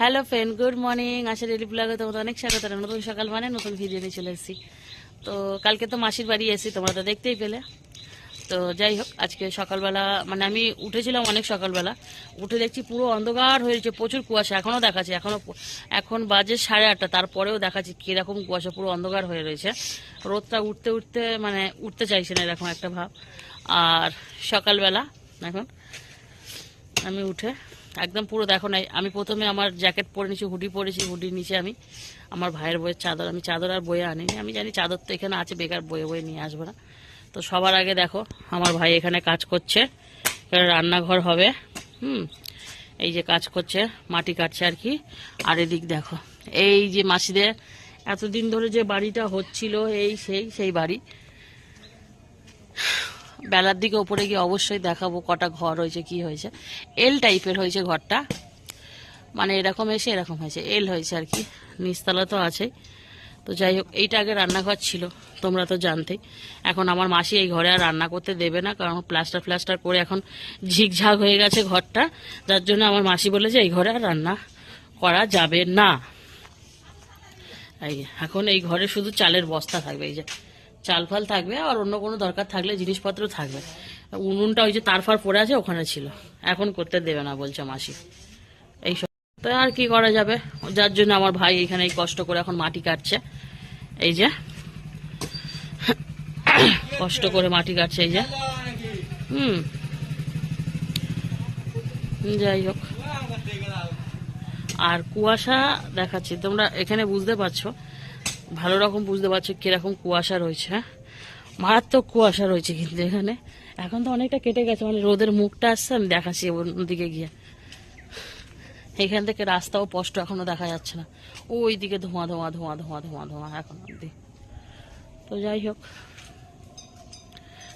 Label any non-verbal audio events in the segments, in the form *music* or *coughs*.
Hello friend good morning Asha daily ব্লগে তোমাদের অনেক স্বাগত। নতুন সকাল মানে নতুন ভিডিও নিয়ে চলে এসেছি। তো কালকে তো মাসির বাড়ি এসেছি, তোমরা তো দেখতেই পেলে। তো যাই হোক, আজকে সকালবেলা মানে আমি উঠেছিলাম অনেক সকালবেলা। উঠে দেখছি পুরো অন্ধকার হয়েছে প্রচুর কুয়াশা। এখনও দেখাচ্ছে, এখনও এখন বাজে সাড়ে আটটা। তারপরেও দেখাচ্ছি কীরকম কুয়াশা, পুরো অন্ধকার হয়ে রয়েছে। রোদটা উঠতে উঠতে মানে উঠতে চাইছে না এরকম একটা ভাব। আর সকালবেলা এখন আমি উঠে একদম পুরো দেখো না আমি প্রথমে আমার জ্যাকেট পরে নিয়েছি হুডি পরেছি হুডির নিচে আমি। আমার ভাইয়ের বইয়ের চাদর, আমি চাদর আর বয়ে আনিনি। আমি জানি চাদর তো এখানে আছে, বেকার বয়ে বয়ে নিয়ে আসব না। তো সবার আগে দেখো, আমার ভাই এখানে কাজ করছে। রান্নাঘর হবে। হুম, এই যে কাজ করছে, মাটি কাটছে আর কি। আর এদিক দেখো, এই যে মাসিদের এতদিন ধরে যে বাড়িটা হচ্ছিল, এই সেই সেই বাড়ি। বেলার দিকে ওপরে গিয়ে অবশ্যই দেখাবো কটা ঘর হয়েছে, কি হয়েছে। এল টাইপের হয়েছে ঘরটা। মানে এরকম এসে এরকম হয়েছে। এল হয়েছে আর কি। নিচতলা তো আছেই। তো যাই হোক, এইটা আগে রান্নাঘর ছিল, তোমরা তো জানতেই এখন আমার মাসি এই ঘরে আর রান্না করতে দেবে না, কারণ প্লাস্টার ফ্লাস্টার করে এখন ঝিকঝাক হয়ে গেছে ঘরটা। যার জন্য আমার মাসি বলেছে, এই ঘরে আর রান্না করা যাবে না। এই এখন এই ঘরে শুধু চালের বস্তা থাকবে, এই যে। চাল ফাল থাকবে আর অন্য কোনো দরকার থাকলে জিনিসপত্র থাকবে। উনুনটা ওই যে তারফার পড়ে আছে, ওখানে ছিল। এখন করতে দেবে না, বলছে মাসি। এই তো আর কি করা যাবে? যার জন্য আমার ভাই এখানে কষ্ট করে এখন মাটি কাটছে। এই যে। কষ্ট করে মাটি কাটছে, এই যে। হুম। যাই হোক। আর কুয়াশা দেখাচ্ছি। তোমরা এখানে বুঝতে পারছ ভালো রকম বুঝতে পারছ কীরকম কুয়াশা রয়েছে হ্যাঁ? মারাত্মক কুয়াশা রয়েছে কিন্তু এখানে। এখন তো অনেকটা কেটে গেছে মানে রোদের মুখটা আসছে, আমি দেখাচ্ছি অন্যদিকে গিয়ে। এখান থেকে রাস্তাও স্পষ্ট এখনও দেখা যাচ্ছে না। ওই দিকে ধোঁয়া ধোঁয়া ধোঁয়া ধোঁয়া ধোঁয়া ধোঁয়া, এখন অব্দি তো যাই হোক,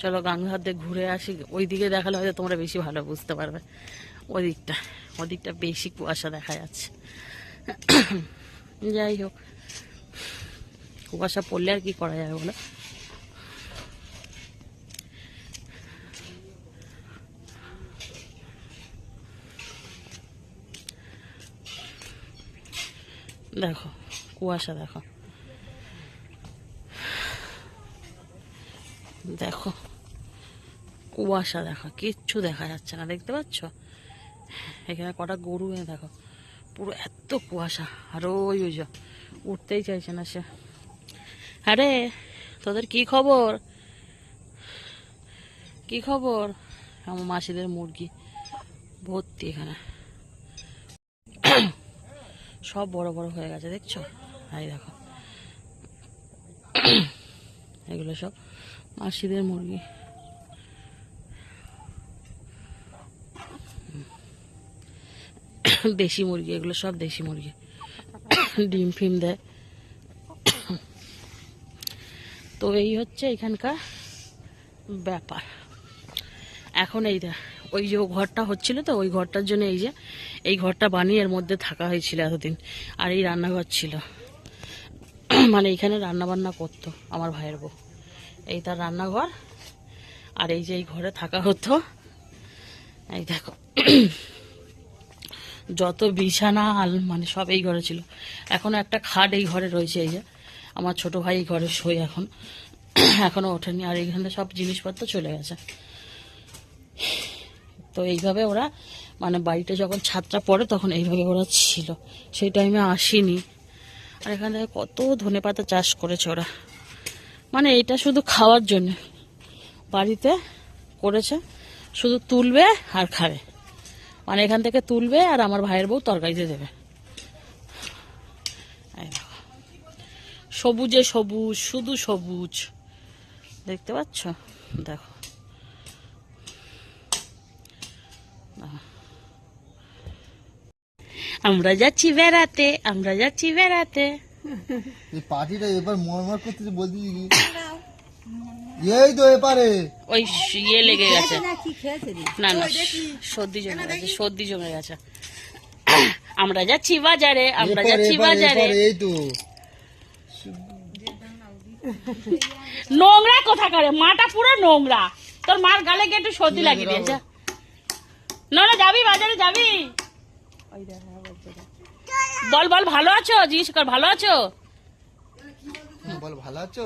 চলো গাঙ্গার দিয়ে ঘুরে আসি। ওই দিকে দেখালে হয়তো তোমরা বেশি ভালো বুঝতে পারবে। ওই দিকটা ওদিকটা বেশি কুয়াশা দেখা যাচ্ছে। যাই হোক। কুয়াশা পড়লে আর কি করা যাবে বলো? দেখো, কুয়াশা দেখো। দেখো, কুয়াশা দেখো, কিচ্ছু দেখা যাচ্ছে না, দেখতে পাচ্ছ? এখানে কটা গরু দেখো। পুরো এত কুয়াশা, আর ওই ওই উঠতেই চাইছে না সে। আরে, তোদের কি খবর? কি খবর? আমার মাসিদের মুরগি ভর্তি এখানে। সব বড় বড় হয়ে গেছে, দেখছ? এই দেখো। এগুলো সব মাসিদের মুরগি। দেশি মুরগি, এগুলো সব দেশি মুরগি। ডিম ফিম দেয়। তো এই হচ্ছে এখানকার ব্যাপার। এখন এই দেখ ওই যে ঘরটা হচ্ছিল তো, ওই ঘরটার জন্য এই যে, এই ঘরটা বানিয়ে এর মধ্যে থাকা হয়েছিল এতদিন। আর এই রান্নাঘর ছিল। মানে এখানে রান্না বান্না করতো আমার ভাইয়ের বউ। এই তার রান্নাঘর, আর এই যে এই ঘরে থাকা হতো। এই দেখো, যত বিছানা আল মানে সব এই ঘরে ছিল। এখনও একটা খাট এই ঘরে রয়েছে এই যে। আমার ছোট ভাই ঘরে শোয় এখন। এখনও ওঠেনি, আর এইখানে সব জিনিসপত্র চলে গেছে। তো এইভাবে ওরা মানে বাড়িতে যখন ছাদটা পড়ে তখন এইভাবে ওরা ছিল। সেই টাইমে আসিনি। আর এখানে কত ধনে পাতা চাষ করেছে ওরা। মানে এটা শুধু খাওয়ার জন্য। বাড়িতে করেছে, শুধু তুলবে আর খাবে। মানে এখান থেকে তুলবে আর আমার ভাইয়ের বউ তরকারিতে দেবে এই দেখো। সবুজে সবুজ শুধু সবুজ। দেখতে পাচ্ছ? দেখো। আমরা যাচ্ছি বেড়াতে আমরা যাচ্ছি বেড়াতে। এই পার্টিটা এবার মরমর করতেছে বলতে এই তো এপারে। ওই ইয়ে লেগে গেছে। কি খেয়েছে রে না না সর্দি জমে গেছে সর্দি জমে গেছে। আমরা যাচ্ছি বাজারে আমরা যাচ্ছি বাজারে। এই তো। *laughs* নোংরা কোথা করে মাটা পুরো নোংরা। তোর মার গালে গিয়ে একটু সর্দি লাগিয়ে দিয়েছে। না না যাবি বাজারে যাবি। বল বল ভালো আছো? জিজ্ঞেস কর ভালো আছো? বল ভালো আছো?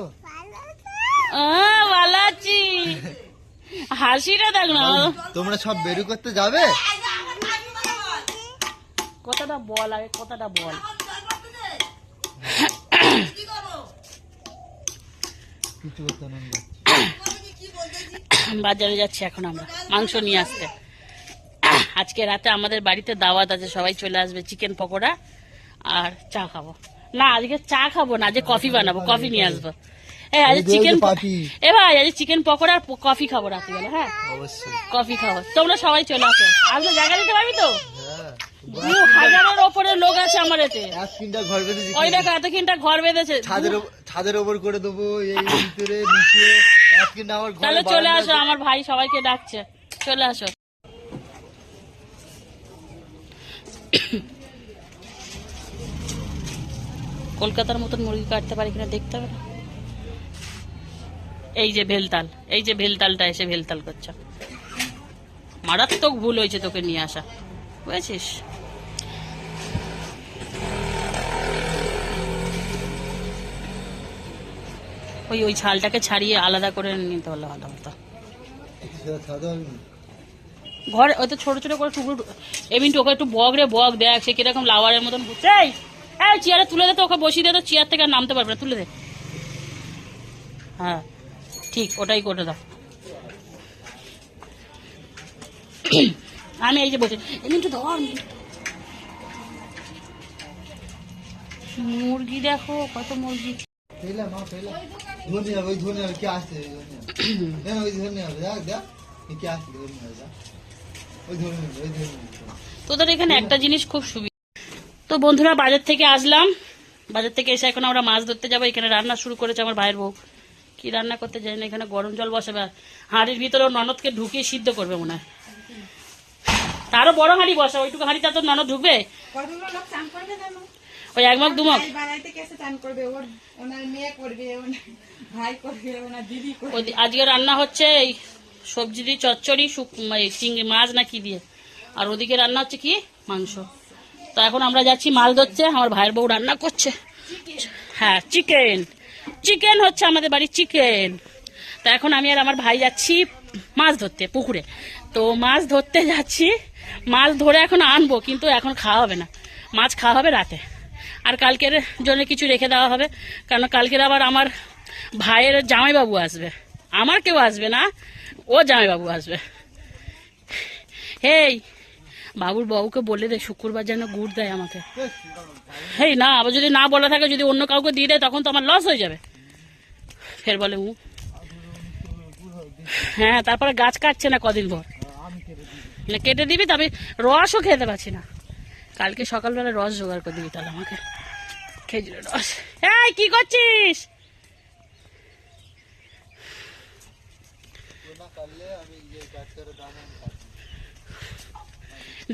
ভালো আছি। হাসিটা দেখ না। তোমরা সব বেরু করতে যাবে? কথাটা বল আগে কথাটা বল। বাজারে যাচ্ছি এখন আমরা। মাংস নিয়ে আসতে। আজকে রাতে আমাদের বাড়িতে দাওয়াত আছে সবাই চলে আসবে চিকেন পকোড়া আর চা খাব। না আজকে চা খাব না আজকে কফি বানাবো কফি নিয়ে আসব। এই আজ চিকেন। এ ভাই আজ চিকেন পকোড়া আর কফি খাব রাত্রিবেলা হ্যাঁ? অবশ্যই। কফি খাব। তোমরা সবাই চলে আসো। আসলে জায়গা দিতে পারবি তো? হ্যাঁ। দু হাজারের ওপরে লোক আছে আমার এতে। এক তিনটা ঘর বেঁধেছি ওই দেখো এতক্ষণটা ঘর বেঁধেছে। ছাদের ওপ- ছাদের ওপর করে দেবো এই *laughs* ভিতরে নিচে এক তিনটা আমার ঘরে তাহলে চলে আসো আমার ভাই সবাইকে ডাকছে। চলে আসো। কলকাতার মতন মুরগি কাটতে পারি কিনা দেখতে হবে না। এই যে ভেলতাল এই যে ভেলতালটা এসে ভেলতাল করছে। মারাত্মক ভুল হয়েছে তোকে নিয়ে আসা। বুঝেছিস? ওই ওই ছালটাকে ছাড়িয়ে আলাদা করে নিতে পারলে ভালো হতো। ঘরে ওই তো ছোট ছোট করে টুকরো এমনি ওকে একটু বক রে, বক দেখ, সে কীরকম লাওয়ারের মতন ঘুরছে। এই এই চেয়ারে তুলে দে তো, ওকে বসিয়ে দে তো, চেয়ার থেকে আর নামতে পারবে না, তুলে দে। হ্যাঁ ঠিক, ওটাই করে দাও। আমি এই যে বসে এমনি একটু ধর মুরগি দেখো, কত মুরগি। ফেলা, মা, ফেলা। ধনে *coughs* হবে ওই ধনে হবে কে আসছে ওই ধনে হবে দেখ ওই ধনে হবে দেখ দেখ এই কে আসছে ধনে হবে ওই ধনে হবে ওই ধনে তোদের এখানে একটা জিনিস খুব সুবিধা তো বন্ধুরা বাজার থেকে আসলাম। বাজার থেকে এসে এখন আমরা মাছ ধরতে যাব। এখানে রান্না শুরু করেছে আমার ভাইয়ের বউ। কি রান্না করতে যাই না এখানে গরম জল বসাবে হাঁড়ির ভিতরে ননদকে ঢুকিয়ে সিদ্ধ করবে মনে হয়। তারও বড় হাঁড়ি বসা ওইটুকু হাঁড়িটা তো ননদ ঢুকবে? ওই একমক দুমক আজকে রান্না হচ্ছে এই সবজি দিয়ে চচ্চড়ি চিংড়ি মাছ না কি দিয়ে। আর ওদিকে রান্না হচ্ছে কি? মাংস। তো এখন আমরা যাচ্ছি মাছ ধরছে আমার ভাইয়ের বউ রান্না করছে। হ্যাঁ চিকেন। চিকেন হচ্ছে আমাদের বাড়ির চিকেন। তো এখন আমি আর আমার ভাই যাচ্ছি মাছ ধরতে পুকুরে। তো মাছ ধরতে যাচ্ছি মাছ ধরে এখন আনব কিন্তু এখন খাওয়া হবে না। মাছ খাওয়া হবে রাতে। আর কালকের জন্য কিছু রেখে দেওয়া হবে। কারণ কালকের আবার আমার ভাইয়ের জামাইবাবু আসবে। আমার কেউ আসবে না, ও জামাইবাবু আসবে। হেই, বাবুর বাবুকে বলে দে, শুক্রবার যেন গুড় দেয় আমাকে। হেই, না, আবার যদি না বলা থাকে, যদি অন্য কাউকে দিয়ে দেয়, তখন তো আমার লস হয়ে যাবে। ফের বলে উ হ্যাঁ তারপরে গাছ কাটছে না কদিন ভর কেটে দিবি, তবে রসও খেতে পারছি না। কালকে সকালবেলা রস জোগাড় করে দিবি তাহলে আমাকে। খেজুরের রস এই, কি করছিস?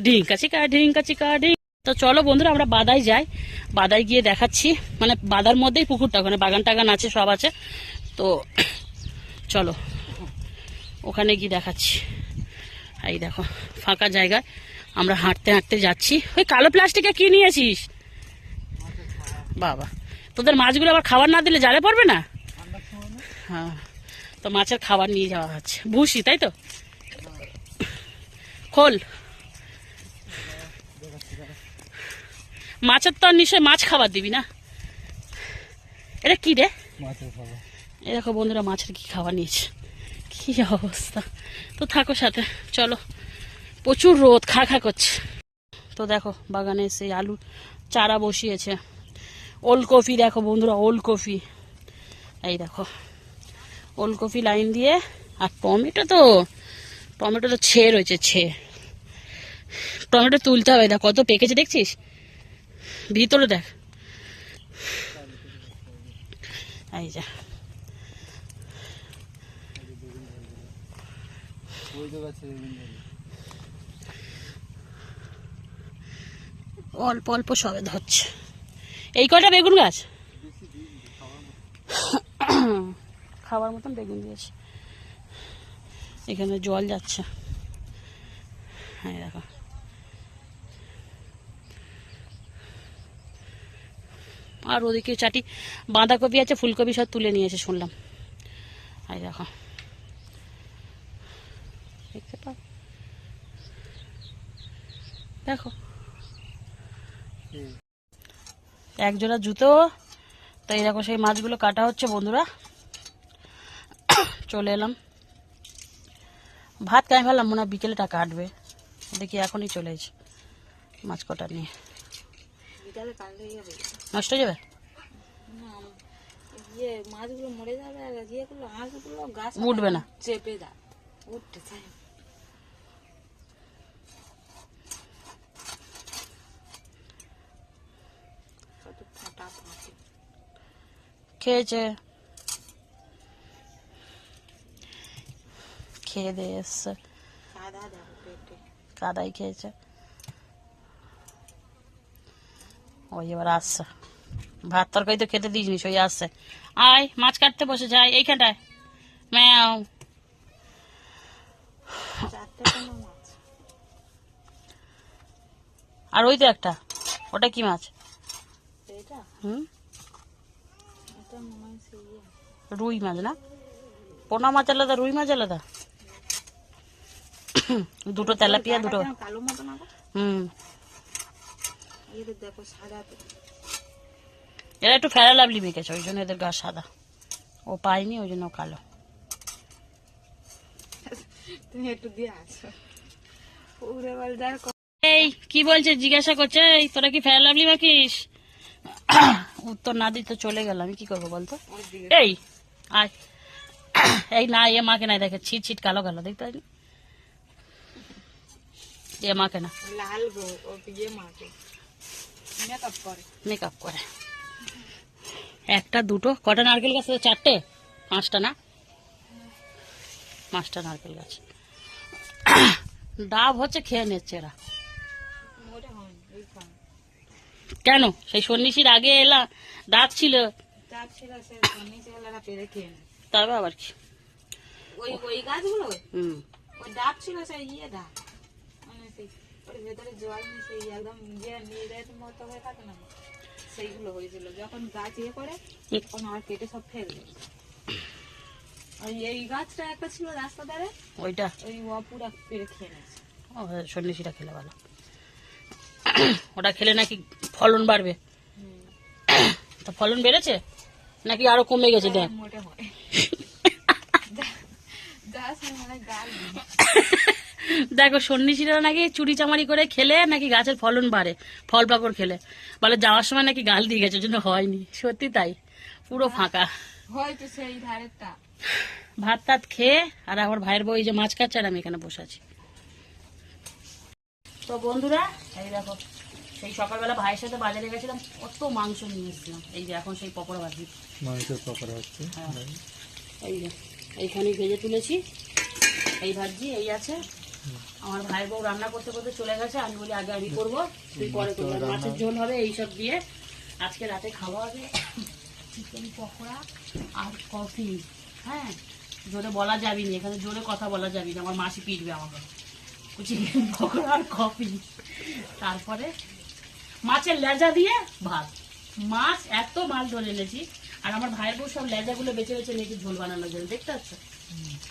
ঢিঙ্কা চিকা ঢিঙ্কা চিকা ঢিঙ্ক। তো চলো বন্ধুরা, আমরা বাদাই যাই। বাদাই গিয়ে দেখাচ্ছি। মানে বাদার মধ্যেই পুকুরটা, ওখানে বাগান টাগান আছে, সব আছে। তো চলো, ওখানে গিয়ে দেখাচ্ছি। এই দেখো, ফাঁকা জায়গায় আমরা হাঁটতে হাঁটতে যাচ্ছি। ওই কালো প্লাস্টিকে কি নিয়েছিস? বাবা। তোদের মাছগুলো আবার খাবার না দিলে জালে পড়বে না? হ্যাঁ তো মাছের খাবার নিয়ে যাওয়া হচ্ছে। ভুসি তাই তো? খোল। মাছের তো আর নিশ্চয় মাছ খাবার দিবি না? এটা কি রে? দেখো বন্ধুরা মাছের কি খাবার নিয়েছে। কি অবস্থা? তো থাকো সাথে। চলো। প্রচুর রোদ খা খা করছে। তো দেখো বাগানে সেই আলু চারা বসিয়েছে। ওলকপি দেখো বন্ধুরা ওলকপি এই দেখো ওলকপি লাইন দিয়ে, আর টমেটো তো টমেটো তো ছে রয়েছে, ছে। টমেটো তুলতে হবে, দেখ কত পেকেছে, দেখছিস? ভিতরে দেখ। এই যা। অল্প অল্প সবে ধরছে। এই কয়টা বেগুন গাছ? খাবার মতন বেগুন দিয়েছে। এখানে জল যাচ্ছে। হ্যাঁ দেখো। আর ওদিকে চাটি বাঁধাকপি আছে ফুলকপি সব তুলে নিয়ে এসে শুনলাম। এই দেখো। দেখতে পাও? দেখো। এক জোড়া জুতো। তো এই দেখো সেই মাছগুলো কাটা হচ্ছে বন্ধুরা। চলে এলাম। ভাত কাই ফেললাম মনে হয় বিকেলে টাকা কাটবে দেখি এখনই চলে এসে মাছ কটা নিয়ে। যাবে নষ্ট হয়ে যাবে? না ইয়ে মাছগুলো মরে যাবে আর গাছ উঠবে না। চেপে যায় উঠতে চাই খেয়েছে খেয়ে দিয়ে এসছে কাদাই খেয়েছে ওই এবার আসছে ভাত তরকারি তো খেতে দিসনি ওই আসছে আয় মাছ কাটতে বসে যাই এইখানটায় ম্যাও আর ওই তো একটা ওটা কি মাছ এটা হুম এটা মনে হয় সেই ইয়ে। রুই মাছ না? পোনা মাছ আলাদা রুই মাছ আলাদা? দুটো তেলাপিয়া দুটো? হুম। এরা একটু ফেরা লাভলি মেখেছে ওই জন্য এদের গা সাদা। ও পায়নি ওই জন্য কালো। তুমি একটু দিয়ে এই কি বলছে জিজ্ঞাসা করছে তোরা কি ফেরা লাভলি মাখিস? উত্তর না দিতে চলে গেল আমি কি করব বলতো? এই আয়। এই না এ মাকে নাই দেখে ছিট ছিট কালো কালো দেখতে পাইনি এ মাকে না। লাল গো ইয়ে মাকে। মেকআপ করে। মেকআপ করে। একটা দুটো কটা নারকেল গাছ আছে? চারটে? পাঁচটা না? পাঁচটা নারকেল গাছ। ডাব হচ্ছে খেয়ে নিচ্ছে এরা ওটা হয়নি ওই খান কেন? সেই সন্ন্যাসীর আগে এলা ডাব ছিল। তবে আবার কি? ওই ওই গাছগুলো? হুম। ওই ডাব ছিল সেই ইয়ে ডাব মানে সেই ওর ভেতরে জল মিশে একদম যে নিরের মতো হয়ে থাকে না সেইগুলো হয়েছিল। যখন গাছ ইয়ে করে তখন আমার কেটে সব ফেলে এই গাছটা একটা ছিল রাস্তা ধারে ওইটা? ওই অপুরা পেরে খেয়ে নিয়েছে ও, খেলে ভালো। ওটা খেলে নাকি ফলন বাড়বে। তা ফলন বেড়েছে? নাকি আরও কমে গেছে দেখ। দেখো সন্ন্যাসীরা নাকি চুরি চামারি করে খেলে নাকি গাছের ফলন বাড়ে ফল পাকড় খেলে। বলে যাওয়ার সময় নাকি গাল দিয়ে গেছে ওই জন্য হয়নি। সত্যি তাই পুরো ফাঁকা। হয়তো সেই ধারেরটা। ভাত টাত খেয়ে আর আমার ভাইয়ের বই যে মাছ কাটছে আর আমি এখানে বসে আছি। তো বন্ধুরা এই দেখো সেই সকালবেলা ভাইয়ের সাথে বাজারে গেছিলাম কত মাংস নিয়ে এসেছিলাম। এই যে এখন সেই পকোড়া ভাজি। মাংসের পকোড়া হচ্ছে হ্যাঁ। এই যে এইখানে ভেজে তুলেছি। এই ভাজি এই আছে। আমার ভাইয়ের বউ রান্না করতে করতে চলে গেছে আমি বলি আগে আমি করব তুই পরে করবি। মাছের ঝোল হবে এইসব দিয়ে। আজকে রাতে খাওয়া হবে চিকেন পকোড়া আর কফি। হ্যাঁ জোরে বলা যাবি না এখানে জোরে কথা বলা যাবি না। আমার মাসি পিটবে আমাকে। চিকেন পকোড়া আর কফি। তারপরে মাছের লেজা দিয়ে ভাত। মাছ এত মাছ ধরে এনেছি আর আমার ভাইয়ের বউ সব লেজাগুলো বেছে বেছে নিয়েছি ঝোল বানানোর জন্য দেখতে পাচ্ছ?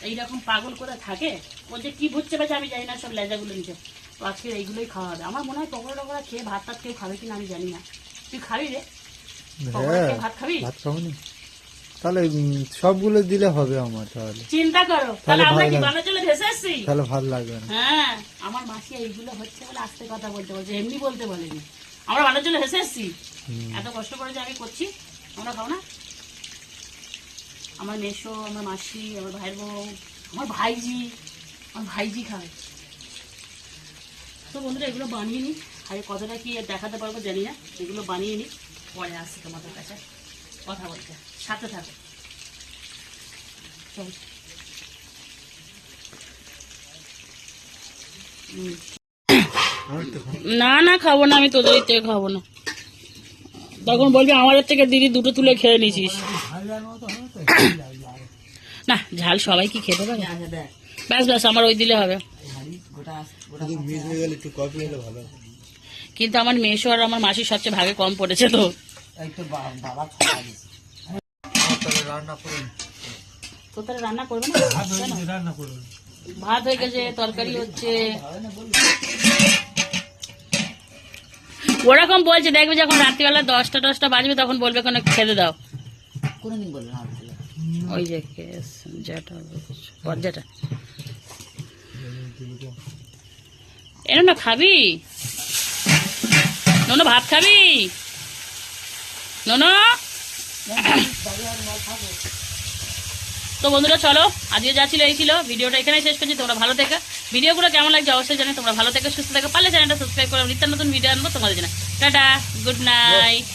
এইরকম পাগল করে থাকে ও যে কি বুঝছে বেছে আমি জানি না সব লেজাগুলো নিচে তো আজকে এইগুলোই খাওয়া হবে। আমার মনে হয় পকোড়া টকোড়া খেয়ে ভাত টাত কেউ খাবে কিনা আমি জানি না। তুই খাবি রে? হ্যাঁ ভাত খাবি? ভাত তাহলে সবগুলো দিলে হবে আমার তাহলে। চিন্তা করো। তাহলে আমরা কি। বানার জন্য ভেসে এসছি? তাহলে ভালো লাগবে না। হ্যাঁ আমার মাসি এইগুলো হচ্ছে বলে আস্তে কথা বলতে বলছে এমনি বলতে বলেনি। আমরা বানার জন্য হেসে এসছি। এত কষ্ট করে যে আমি করছি আমরা খাও না? আমার মেসো আমার মাসি আমার ভাইয়ের বউ আমার ভাইজি আমার ভাইজি খাবে তো বন্ধুরা এগুলো বানিয়ে নিই আর কতটা কি দেখাতে পারব জানি না। এগুলো বানিয়ে নিই পরে আসছি তোমাদের কাছে। কথা বলতে। সাথে থাকো। চল। হুম। আমার না না, খাব না, আমি তোদের থেকে খাব না। তখন বলবি আমাদের থেকে দিদি দুটো তুলে খেয়ে নিছিস না, ঝাল সবাই কি খেতে পারে? ব্যাস ব্যাস, আমার ওই দিলে হবে। কিন্তু আমার মেশো আর আমার মাসির সবচেয়ে ভাগে কম পড়েছে তো। রান্না করবে ভাত হয়ে গেছে, তরকারি হচ্ছে। ওরকম বলছে দেখবে যখন রাত্রিবেলা দশটা দশটা বাজবে তখন বলবে কোনো খেতে দাও। কোনোদিন ওই যে কেস যেটা পর্যাটা এর না খাবি? ননো ভাত খাবি? ননো? তো বন্ধুরা, চলো, আজকে যা ছিল এই ছিল। ভিডিওটা এখানে শেষ করছি, তোমরা ভালো থেকে। ভিডিওগুলো কেমন লাগছে অবশ্যই জানি তোমরা ভালো থেকে, সুস্থ থেকে। পারলে চ্যানেলটা সাবস্ক্রাইব করো নিত্য নতুন ভিডিও আনব তোমাদের জন্য। Tata good night